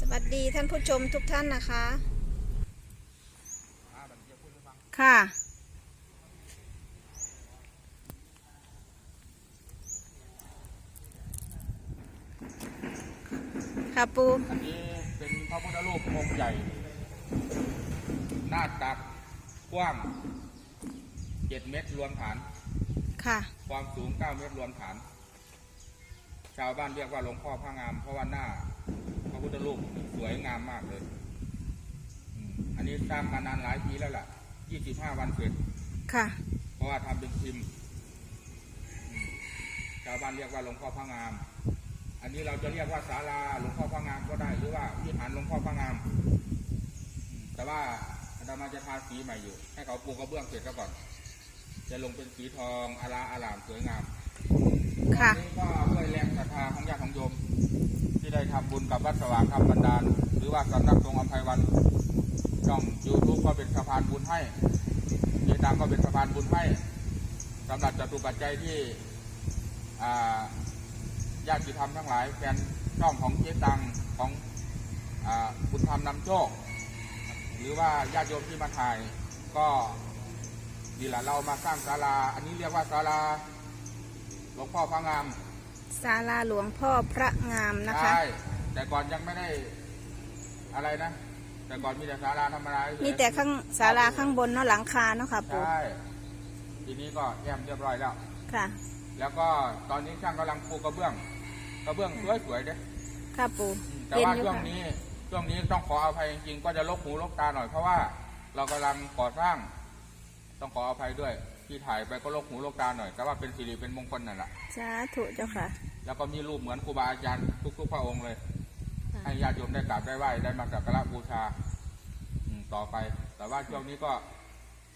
สวัสดีท่านผู้ชมทุกท่านนะคะ ค่ะ ค่ะปูอันนี้เป็นพระพุทธรูปองค์ใหญ่ หน้าตักกว้าง7เมตรรวมฐาน ค่ะ ความสูง9เมตรรวมฐาน ชาวบ้านเรียกว่าหลวงพ่อพระงามเพราะว่าหน้า พระพุทธรูปสวยงามมากเลยอืมอันนี้สร้างมานานหลายปีแล้วล่ะ25วันเสร็จ ค่ะ เพราะว่าทำเป็นพิมพ์อืมชาวบ้านเรียกว่าหลวงพ่อพระงาม อันนี้เราจะเรียกว่าศาลาหลวงพ่อพระงามก็ได้ หรือว่าวิหารหลวงพ่อพระงามอืมแต่ว่าอาตมาจะทาสีใหม่อยู่ ให้เขาปูกระเบื้องเสร็จก็ก่อน จะลงเป็นสีทองอาราอารามสวยงามค่ะวันนี้ก็ด้วยแรงศรัทธาของญาติของโยมที่ ได้ทำบุญกับวัดสว่างธรรมบันดาล หรือว่าสำนักสงฆ์อัมภัยวันช่องยูทูบก็เป็นสะพานบุญให้เจตังก็เป็นสะพานบุญให้สำหรับจตุปัจจัยที่ญาติธรรมทั้งหลายแฟนช่องของเจตังของอบุญธรรมนำโชค หรือว่าญาติโยมที่มาถ่ายก็ดีละเรามาสร้างศาลา อันนี้เรียกว่าศาลาหลวงพ่อพระงาม ศาลาหลวงพ่อพระงามนะคะ ใช่แต่ก่อนยังไม่ได้อะไรนะ แต่ก่อนมีแต่ศาลาธรรมดาเฉยมีแต่ข้างศาลาข้างบนเนาะหลังคาเนาะค่ะปูใช่ทีนี้ก็แอมเรียบร้อยแล้ว ค่ะ แล้วก็ตอนนี้ช่างกำลังปูกระเบื้อง กระเบื้องสวยๆเด้ค่ะปูแต่เย็นว่าอยู่ช่วงค่ะนี้ช่วงนี้ต้องขออภัยจริงๆก็จะลกหูลกตาหน่อยเพราะว่า เรากำลังก่อสร้าง ต้องขออภัยด้วย ที่ถ่ายไปก็ลกหูลกตาหน่อยแต่ว่าเป็นสิริเป็นมงคลนั่นแหละสาธุเจ้าค่ะ แล้วก็มีรูปเหมือนครูบาอาจารย์ทุกๆพระองค์เลยค่ะให้ญาติโยมได้กราบได้ไหว้ได้มาสักการะบูชาอืมต่อไป แต่ว่าช่วงนี้ก็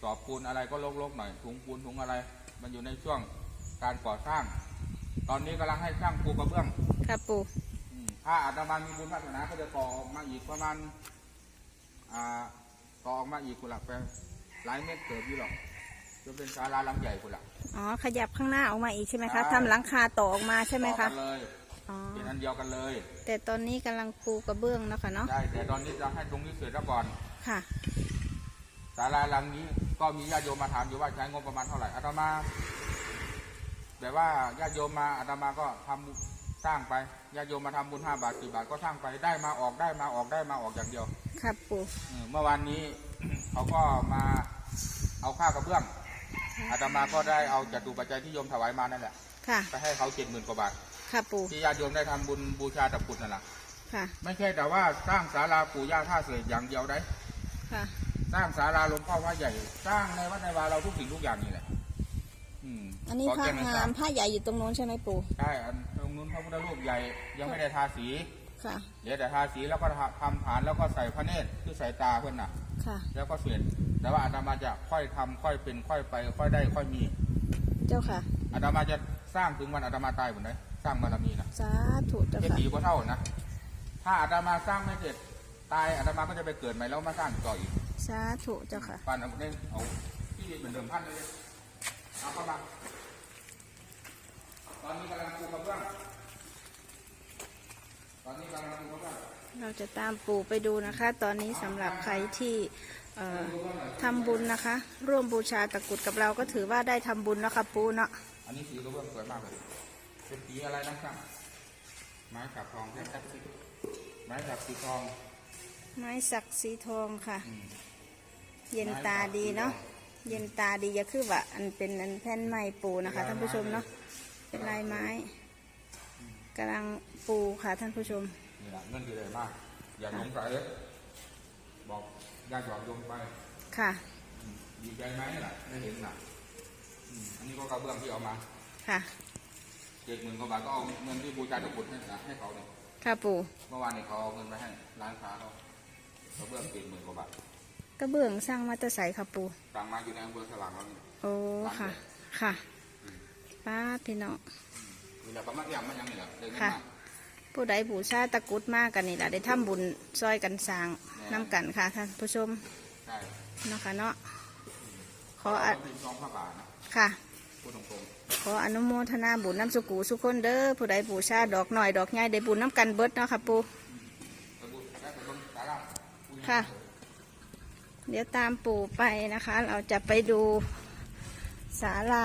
สอบปูนอะไรก็ลกๆหน่อยถุงปูนถุงอะไร มันอยู่ในช่วงการก่อสร้าง ตอนนี้กำลังให้ช่างปูกระเบื้องค่ะปูอืมถ้าอาตมามีบุญวาสนาก็จะต่อออกมาอีกประมาณอ่าต่อออกมาอีกกุหลาบไปหลายเมตรเกิดอยู่หรอก จะเป็นศาลาหลังใหญ่กุหลาบอ๋อ ขยับข้างหน้าออกมาอีกใช่ไหมคะใช่ทำหลังคาต่อออกมาใช่ไหมต่อคะกันเลยอ๋อ เป็นอันเดียวกันเลย แต่ตอนนี้กำลังปูกระเบื้องเนาะค่ะเนาะใช่แต่ตอนนี้จะให้ตรงนี้เสร็จแล้วก่อนค่ะ ศาลาหลังนี้ก็มีญาติโยมมาถามอยู่ว่าใช้งบประมาณเท่าไหร่อาตมาแบบว่าญาติโยมมาอาตมาก็ทำสร้างไปญาติโยมมาทำบุญห้าบาทสี่บาทก็สร้างไปได้มาออกได้มาออกได้มาออกอย่างเดียวค่ะปู เออเมื่อวานนี้ เขาก็มาเอาค่ากระเบื้อง อาตมาก็ได้เอาจตุปัจจัยที่โยมถวายมานั่นแหละค่ะไปให้เขาเจ็ดหมื่นกว่าบาทค่ะปูที่ญาติโยมได้ทำบุญบูชาตะกรุดนั่นแหละค่ะ ไม่ใช่แต่ว่าสร้างศาลาปู่ย่าท่าเสยอย่างเดียวได้ค่ะ สร้างศาลาหลวงพ่อพระใหญ่ สร้างในวัดในวาเราทุกสิ่งทุกอย่างนี่แหละอืมอันนี้ขพระแจ้ให้งาทรมผ้าใหญ่อยู่ตรงโน้นใช่ไหมปูใช่อันตรงนู้นพระพุทธรูปใหญ่ยังไม่ได้ทาสีค่ะเดี๋ยวแต่ทาสีแล้วก็ทำฐานแล้วก็ใส่พระเนตรคือใส่ตาเพื่อนน่ะ ค่ะ แล้วก็เสร็จ แต่ว่าอาตมาจะค่อยทำค่อยเป็นค่อยไป ค่อยได้ค่อยมี เจ้าค่ะอาตมาจะสร้างถึงวันอาตมาตายหมดเลยสร้างบารมีนะสาธุเจ้าเจ็ดค่ะปีก็เท่านะถ้าอาตมาสร้างไม่เสร็จตายอาตมาก็จะไปเกิดใหม่แล้วมาสร้างต่ออีกสาธุเจ้าค่ะปานเอาเนี่ยเอาที่เหมือนเดิมพันเลยเอาเข้ามาตอนนี้กำลังปูกระเบื้องตอนนี้กำลังปูกระเบื้องเราจะตามปู่ไปดูนะคะ ตอนนี้สำหรับใครที่เอ่อ ทำบุญนะคะ ร่วมบูชาตะกรุดกับเราก็ถือว่าได้ทำบุญนะคะปูเนาะอันนี้สีกระเบื้องสวยมากเลยเป็นสีอะไรนะครับ ไม้ขับทองเป็นสักสีไม้ขับสีทอง ไม้สักสีทองค่ะอืมเย็นตาดีเนาะเย็นตาดีอย่าคือว่าอันเป็นอันแผ่นไม้ปูนะคะท่านผู้ชมเนาะเป็นลายไม้กำลังปูค่ะท่านผู้ชมนี่แหละเงินดีเลยมาก อย่าหลงใส่เลยบอก ญาติโยมไปค่ะอืมดีใจไหมล่ะได้เห็นน่ะอืมอันนี้ก็กระเบื้องที่เอามาค่ะเจ็ดหมื่นกว่าบาทก็เอาเงินที่บูชาตะกรุดให้นะให้เขาเนี่ยค่ะปูเมื่อวานนี้เขาเอาเงินไปให้ร้านค้าเขากระเบื้องเจ็ดหมื่นกว่าบาทกระเบื้องสร้างมาแตะใสค่ะปูต่างมาอยู่ในอำเภอสว่างเราเนี่ย โอ้ค่ะ ค่ะป้าดพี่น้องเวลาประมาณอย่างมันยังนี่แหละเดินค่ะ มา ผู้ใดบูชาตะกรุดมากกันนี่แหละได้ทำบุญซอยกันสร้างน้ำกันค่ะท่านผู้ชมใช่เนาะค่ะเนาะขอเขาอะเป็นซองผ้าบาทนะค่ะ พูดตรงขออนุโมทนาบุญน้ำสุกูสุคนเด้อผู้ใดบูชาดอกหน่อยดอกใหญ่ได้บุญน้ำกันเบิดเนาะค่ะปูๆแต่บุญค่ะ เดี๋ยวตามปู่ไปนะคะ เราจะไปดูศาลา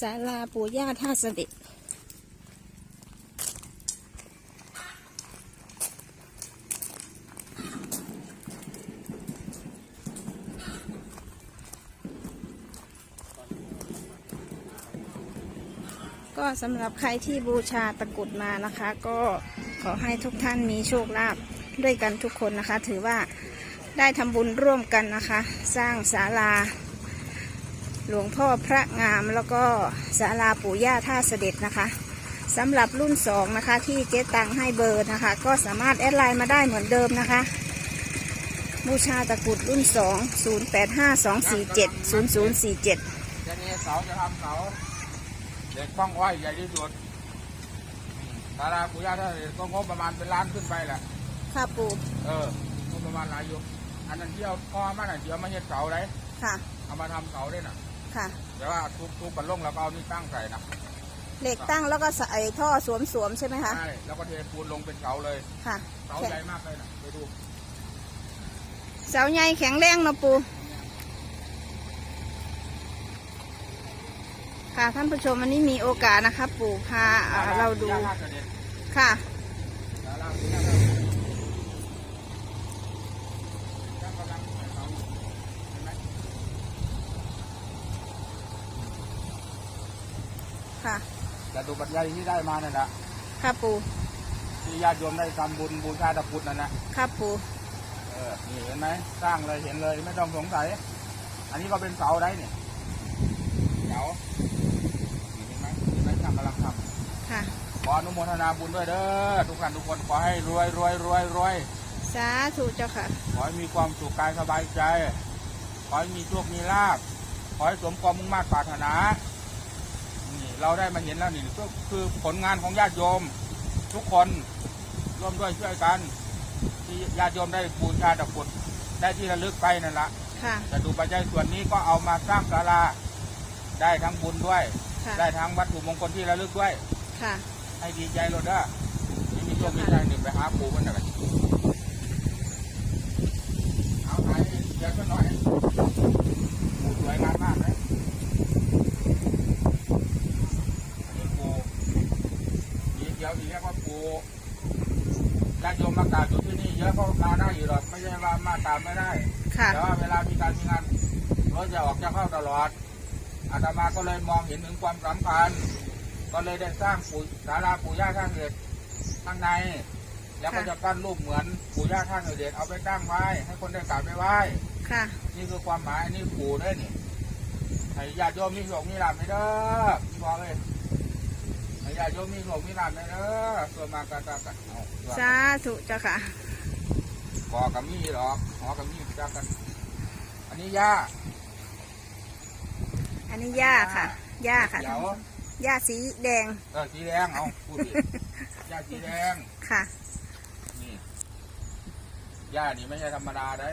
ศาลาปู่ย่าท่าเสด็จก็สำหรับใครที่บูชาตะกุดมานะคะ ก็ขอให้ทุกท่านมีโชคลาภด้วยกันทุกคนนะคะ ถือว่าได้ทำบุญร่วมกันนะคะ สร้างศาลา หลวงพ่อพระงามแล้วก็ศาลาปู่ย่าท่าเสด็จนะคะสำหรับรุ่นสองนะคะ ที่เจ๊ตังให้เบอร์นะคะ ก็สามารถแอดไลน์มาได้เหมือนเดิมนะคะบูชาตะกรุดรุ่นสอง0 8 5 2 4 7 0 0 4 7จะนี้เสาจะทำเสาเด็กบ้องอ้อยใหญ่ที่สุดตาราปุย่าถ้าก็งบประมาณเป็นล้านขึ้นไปแหละค่ะปู่เอองบประมาณหลายอยู่อันนั้นที่เอาพ่อมาน่ะเดี๋ยวมาเฮ็ดเสาได้ค่ะเอามาทำเสาได้น่ะ ค่ะ แต่ว่าทุกทุกกันลงแล้วก็เอานี่ตั้งใส่นะเหล็กตั้งแล้วก็ใส่ท่อสวมสวมๆใช่ไหมคะใช่แล้วก็เทปูนลงเป็นเสาเลยค่ะเสาใหญ่มากเลยน่ะไปดูเสาใหญ่แข็งแรงเนาะปูค่ะท่านผู้ชมวันนี้มีโอกาสนะคะ ปู่พาอ่าเราดูย่ท่เสด็จค่ะ ศาลาปุย่าท่าเสด็จย่ากำลังใส่เสาอยู่เห็นไหม ค่ะ แต่ดูปัจจัยที่ได้มานั่นแหละค่ะปู่ที่ญาติโยมได้ทำบุญบูชาตะกรุดนั่นนะค่ะปู่เออนี่เห็นไหมสร้างเลยเห็นเลยไม่ต้องสงสัย อันนี้ก็เป็นเสาได้เนี่ยเสานี่เห็นไหมเห็นไหมช่างกำลังทค่ะำขออนุโมทนาบุญด้วยเด้อทุกท่านทุกคนขอให้รวยรวยรวยรวยสาธุเจ้าค่ะ ขอให้มีความสุขกายสบายใจ ขอให้มีโชคมีลาภขอให้สมความมุ่งมั่นปรารถนานี่ เราได้มาเห็นแล้วนี่ก็คือผลงานของญาติโยม ทุกคนร่วมด้วยช่วยกัน ที่ญาติโยมได้บูชาตะกรุดได้ที่ระลึกไปนั่นละค่ะจะดูปัจจัยส่วนนี้ก็เอามาสร้างศาลาได้ทั้งบุญด้วย ค่ะ ได้ทั้งวัตถุมงคลที่ระลึกด้วย ค่ะ ให้ดีใจโลดเด้อที่มีโชคมีชัยหนึ่งไปหาปู่มันหน่อยเอาไปเดี๋ยวสักหน่อยปู่สวยงามมากเลยอันนี้ปู่ มีเดี๋ยวอีกแล้วก็ปู่ญาติโยมมากราบอยู่ที่นี่เยอะก็มาได้อยู่หรอกไม่ใช่ว่ามาตามไม่ได้ ค่ะแต่ว่าเวลามีการมีงานรถจะออกจะเข้าตลอดอาตมาก็เลยมองเห็นถึงความสำคัญก็เลยได้สร้างปู่ศาลาปู่ย่าท่าเสด็จข้างใน แล้วก็ค่ะจะปั้นรูปเหมือนปู่ย่าท่าเสด็จเอาไปตั้งไว้ ให้คนได้กราบไปไหว้ค่ะ นี่คือความหมายอันนี้ปู่เด้อนี่ให้ญาติโยมมีโชคมีลาภไหมเด้อพี่บอกเลยให้ ญาติโยมมีโชคมีลาภไหมเด้อตัวมากระตากันเอาตัวสาธุเจ้าค่ะ กอกับมีหรอกหอกับมีจักกัน อันนี้ย่าอันนี้หญ้าค่ะหญ้าค่ะเดี๋ยวหญ้าสีแดงเออสีแดงเอาพูดดิย่าสีแดงค่ะ นี่ย่านี่ไม่ใช่ธรรมดาได้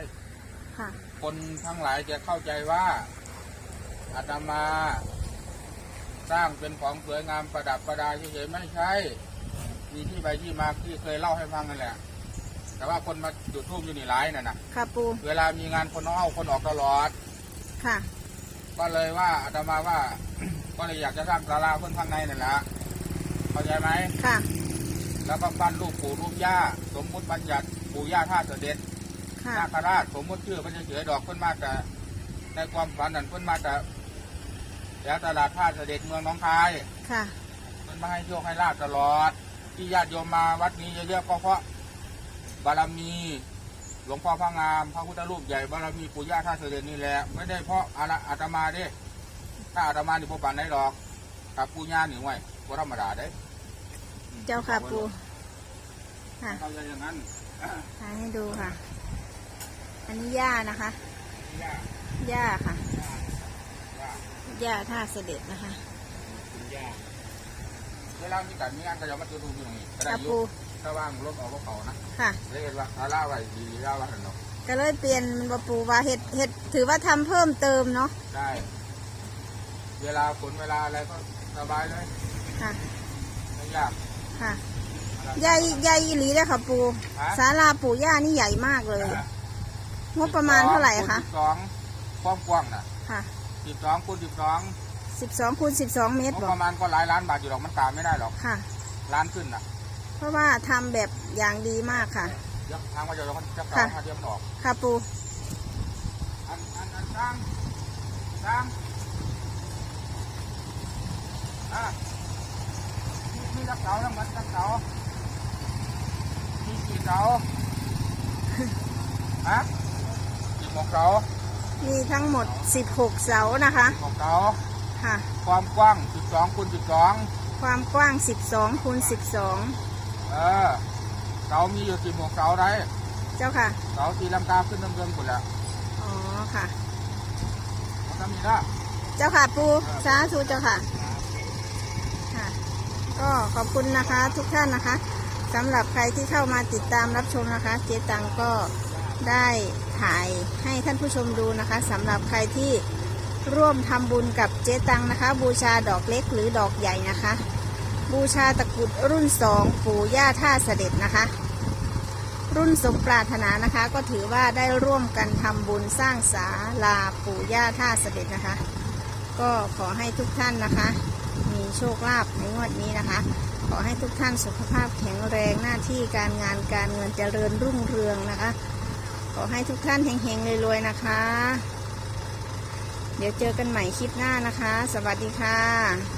ค่ะ คนทั้งหลายจะเข้าใจว่าอาตมา สร้างเป็นของสวยงามประดับประดาเฉยๆไม่ใช่ มีที่ไปที่มาที่เคยเล่าให้ฟังนั่นแหละ แต่ว่าคนมาจุดทูบอยู่นี่หลายน่ะนะค่ะปูเวลามีงานคนเอาคนออกตลอด ค่ะ ก็เลยว่าอาตมาว่า ก็เลยอยากจะสร้างศาลาคนข้างในนั่นแหละเข้าใจไหมค่ะ แล้วก็ปั้นรูปปู่รูปย่าสมมุติบัญญัติปู่ย่าท่าเสด็จค่ะนาคราชสมมติชื่อเพิ่นเฉยๆดอกเพิ่นมาแต่ในความฝันนั่นเพิ่นมาแต่ แถวตลาดท่าเสด็จเมืองหน้องคายค่ะเพิ่นมาให้โชคให้ลาบตลอด ที่ญาติโยมมาวัดนี้เยอะๆก็เพราะบารมี หลวงพ่อพระงามพระพุทธรูปใหญ่บารมีปู่ย่าท่าเสด็จนี่แหละไม่ได้เพราะอาอาตมาเด้ถ้าอาตมานี่พวกปันได้ดอกถ้าปู่ย่านี่ไว้บ่ธรรมดาเด้อืมเจ้าค่ะปูค่ะเข้าใจอย่างนั้นถ่ายให้ดูค่ะ อันนี้หญ้านะคะย่าหญ้าค่ะ ย่าหญ้าท่าเสด็จนะคะคุณย่าเวลามีการมีงานก็จะมาจุดทูบอยู่ตรงนี้ก็ได้ค่ะอยู่ปูถ้าว่างรถออกก็เขานะค่ะเรียกว่าอาล่าไว้ดีล่าว่าหันเนาะก็เลยเปลี่ยนมันบ่ปูว่าเห็ดเห็ดถือว่าทำเพิ่มเติมเนาะได้ เวลาฝนเวลาอะไรก็สบายเลยค่ะไม่ยากค่ะไม่ใหญ่ใหญ่อีหลีเลยค่ะปูฮะศาลาปู่ย่านี่ใหญ่มากเลย งบประมาณเท่าไหร่คะสิบสองความกว้างน่ะค่ะ สิบสองคูณสิบสองสิบสองคูณสิบสองเมตงรบบอปกระมาณก็หลายล้านบาทอยู่หรอกมันตามไม่ได้หรอกค่ะ ล้านขึ้นน่ะเพราะว่าทำแบบอย่างดีมากค่ะ เดี๋ยวทางว่าจะจะจะค่ะเก่ามาเทียมนออกค่ะปูอันอันอันสร้างสร้างอะมีมีจักเสาทั้งหมดจักเสามีกี่เสาฮะกี่หกเสา มีทั้งหมดสิบหกเสานะคะหกเสาค่ะ ความกว้างสิบสองคูณสิบสองความกว้างสิบสองคูณสิบสองเออเสามีอยู่สิบหกเสาได้เจ้าค่ะ เสาตีลังกาขึ้นเดิมๆหมดแล้วอ๋อค่ะ มันก็มีละ เจ้าค่ะปูสาธุเจ้าค่ะค่ะ ก็ขอบคุณนะคะทุกท่านนะคะสำหรับใครที่เข้ามาติดตามรับชมนะคะ เจ๊ตังก็ได้ ถ่ายให้ท่านผู้ชมดูนะคะสำหรับใครที่ร่วมทำบุญกับเจ๊ตังนะคะ บูชาดอกเล็กหรือดอกใหญ่นะคะ บูชาตะกุดรุ่นสองปู่ย่าท่าเสด็จนะคะ รุ่นสมปรารถนานะคะ ก็ถือว่าได้ร่วมกันทำบุญสร้างศาลาปู่ย่าท่าเสด็จนะคะ ก็ขอให้ทุกท่านนะคะ มีโชคลาภในงวดนี้นะคะ ขอให้ทุกท่านสุขภาพแข็งแรงหน้าที่การงานการเงินเจริญรุ่งเรืองนะคะ ขอให้ทุกท่านเฮงๆรวยๆนะคะ เดี๋ยวเจอกันใหม่คลิปหน้านะคะ สวัสดีค่ะ